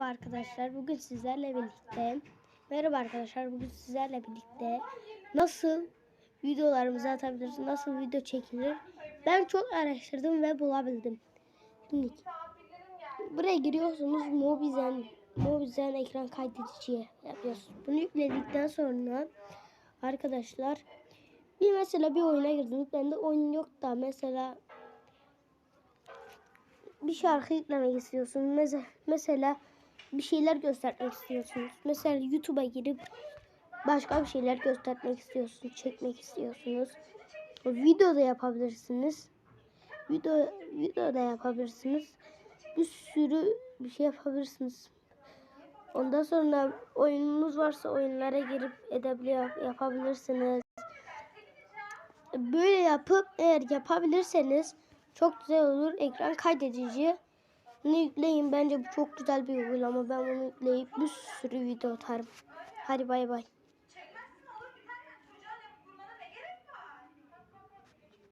arkadaşlar bugün sizlerle birlikte Merhaba arkadaşlar bugün sizlerle birlikte nasıl videolarımızı atabiliriz nasıl video çekilir? Ben çok araştırdım ve bulabildim. Şimdi buraya giriyorsunuz Mobizen Mobizen ekran kaydediciye yapıyorsunuz. Bunu yükledikten sonra arkadaşlar bir mesela bir oyuna girdiniz bende oyun yok da mesela bir şarkı yüklemek istiyorsunuz. Mesela, mesela bir şeyler göstermek istiyorsunuz. Mesela YouTube'a girip başka bir şeyler göstermek istiyorsunuz, çekmek istiyorsunuz. Video da yapabilirsiniz. Video video da yapabilirsiniz. Bir sürü bir şey yapabilirsiniz. Ondan sonra oyununuz varsa oyunlara girip edebiliyor yapabilirsiniz. Böyle yapıp eğer yapabilirseniz çok güzel olur. Ekran kaydedici. Bunu yükleyin. Bence bu çok güzel bir uygulama. Ben bunu yükleyip bir sürü video atarım. Hadi bay bay.